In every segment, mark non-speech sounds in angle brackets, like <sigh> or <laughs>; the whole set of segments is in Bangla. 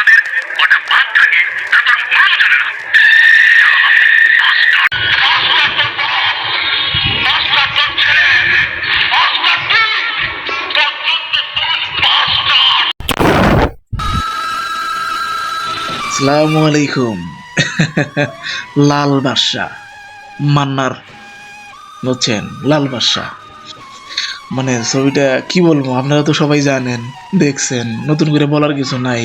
আমাদের ওটা বাদ থাকে তারপর মানুষ চলে না আসসালামু আলাইকুম। লাল বাদশাহ মান্নার বুঝছেন লাল বাদশাহ মানে ছবিটা কি বলব, আপনারা তো সবাই জানেন, দেখছেন, নতুন করে বলার কিছু নাই।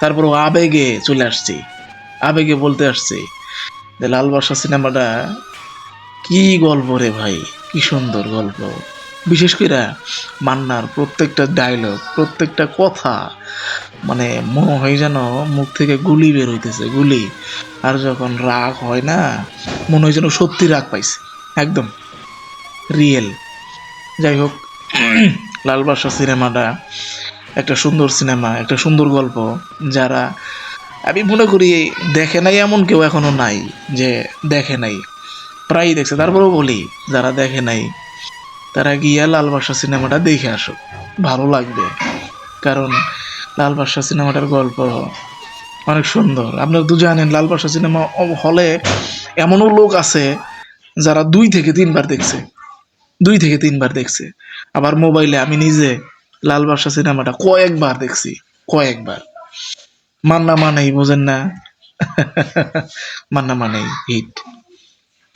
তারপরও আবেগে চলে আসছি। আবেগে বলতে আসছি, যে লাল বাদশাহ সিনেমাটা কি গল্প রে ভাই, কি সুন্দর গল্প। বিশেষ করে মান্নার প্রত্যেকটা ডায়লগ প্রত্যেকটা কথা মানে মনে হয় যেন মুখ থেকে গুলি বের হইতেছে, গুলি। আর যখন রাগ হয় না, মনে হয় যেন সত্যি রাগ পাইছে, একদম রিয়েল যাই হোক, <clears throat> লাল বাদশা সিনেমাটা একটা সুন্দর সিনেমা, একটা সুন্দর গল্প যারা আমি মনে করি দেখে নাই এমন কেউ এখনও নাই যে দেখে নাই। প্রায়ই দেখছে। তারপরেও বলি, যারা দেখে নাই, তারা গিয়া লাল বাদশা সিনেমাটা দেখে আসুক। ভালো লাগবে। কারণ লাল বাদশা সিনেমাটার গল্প অনেক সুন্দর। আপনারা তো জানেন, লাল বাদশা সিনেমা হলে এমনও লোক আছে যারা দুই থেকে তিনবার দেখছে। দুই থেকে তিনবার দেখছে। আবার মোবাইলে আমি নিজে লাল বাদশা সিনেমাটা কয়েকবার দেখছি, কয়েকবার। মান্না মানেই, বোঝেন না? <laughs> মান্না মানেই হিট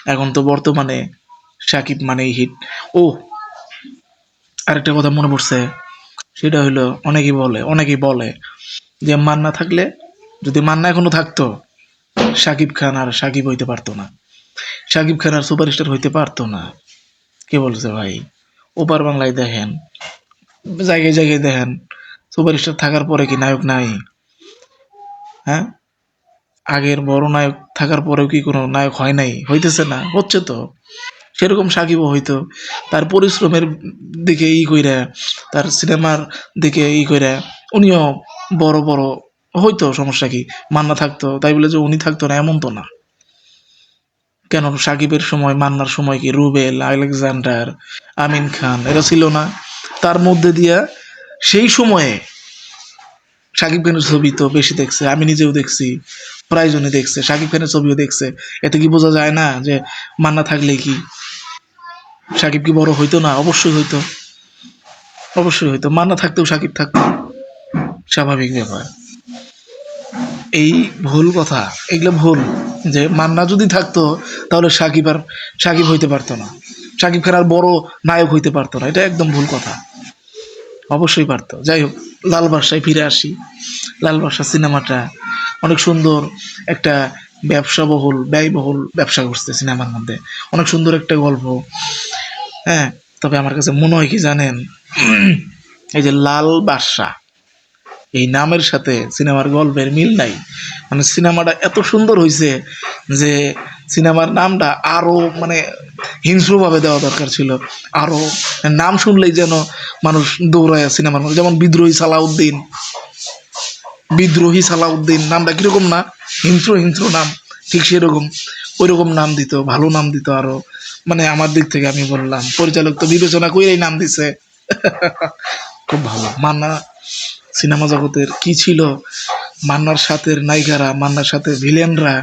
এখন তো বর্তমানে সাকিব মানেই হিট ও, আরেকটা কথা মনে পড়ছে, সেটা হইল অনেকেই বলে অনেকেই বলে যে মান্না থাকলে, যদি মান্না এখনও থাকতো, সাকিব খান আর সাকিব হইতে পারতো না। সাকিব খান আর সুপারস্টার হইতে পারতো না। কে বলছে ভাই? ওপার বাংলায় দেখেন জায়গায় জায়গায় দেখেন সুপারস্টার থাকার পরে কি নায়ক নাই? হ্যাঁ? আগের বড় নায়ক থাকার পরেও কি কোনো নায়ক হয় নাই? হইতেছে না, হচ্ছে তো। সেরকম সাকিবও হইতো। তার পরিশ্রমের দিকে ই কইরা, তার সিনেমার দিকে ই কইরা উনিও বড় বড় হইতো, সমস্যা কি? মান্না থাকতো, তাই বলে যে উনি থাকতো না, এমন তো না। কেন? সাকিবের সময়, মান্নার সময় কি? রুবেল, আলেকজান্ডার, আমিন খান, এরা ছিল না। তার মধ্যে দিয়া সেই সময়ে সাকিব খানের ছবি তো বেশি দেখছে, আমি নিজেও দেখছি, প্রায়জনই দেখছে সাকিব খানের ছবিও দেখছে। এতে কি বোঝা যায় না যে মান্না থাকলে কি? সাকিব কি বড় হইতো না? অবশ্যই হইতো। অবশ্যই হইতো। মান্না থাকতেও সাকিব থাকতো। স্বাভাবিক ব্যাপার। এই ভুল কথা, এগুলো ভুল যে মান্না যদি থাকতো, তাহলে সাকিব আর সাকিব হইতে পারতো না। সাকিব খান আর বড় নায়ক হইতে পারতো না। এটা একদম ভুল কথা। অবশ্যই পারতো। যাই হোক, লাল বাসায় ফিরে আসি। লাল বাসা সিনেমাটা অনেক সুন্দর একটা ব্যবসাবহুল, ব্যয়বহুল ব্যবসা করছে সিনেমার মধ্যে। অনেক সুন্দর একটা গল্প। হ্যাঁ তবে আমার কাছে মনে হয় কি জানেন? এই যে লাল বাদশা এই নামের সাথে সিনেমার গল্পের মিল নাই। মানে সিনেমাটা এত সুন্দর হয়েছে যে সিনেমার নামটা আরও মানে হিংস্রভাবে দেওয়া দরকার ছিল। আরও নাম শুনলেই যেন মানুষ দৌড়ায় সিনেমার মধ্যে যেমন বিদ্রোহী সালাউদ্দিন। বিদ্রোহী সালাউদ্দিন নামটা কীরকম না? হিংস্র হিংস্র নাম ঠিক সেরকম। ওইরকম নাম দিত ভালো নাম দিত আরও। মানে আমার দিক থেকে আমি বললাম পরিচালক তো বিবেচনা করেই নাম দিছে। খুব ভালো। মান্না সিনেমা জগতের কি ছিল? মান্নার সাথের নায়িকারা মান্নার সাথে ভিলেনরা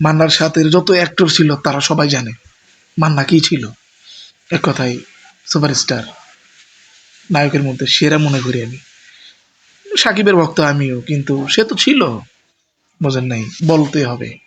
মান্নার সাথের যত অ্যাক্টর ছিল তারা সবাই জানে। মান্না কি ছিল? এক কথাই সুপারস্টার। নায়কের মধ্যে সেরা মনে করি আমি। সাকিবের ভক্ত আমিও, কিন্তু সে তো ছিল। বোঝেন নাই, বলতে হবে।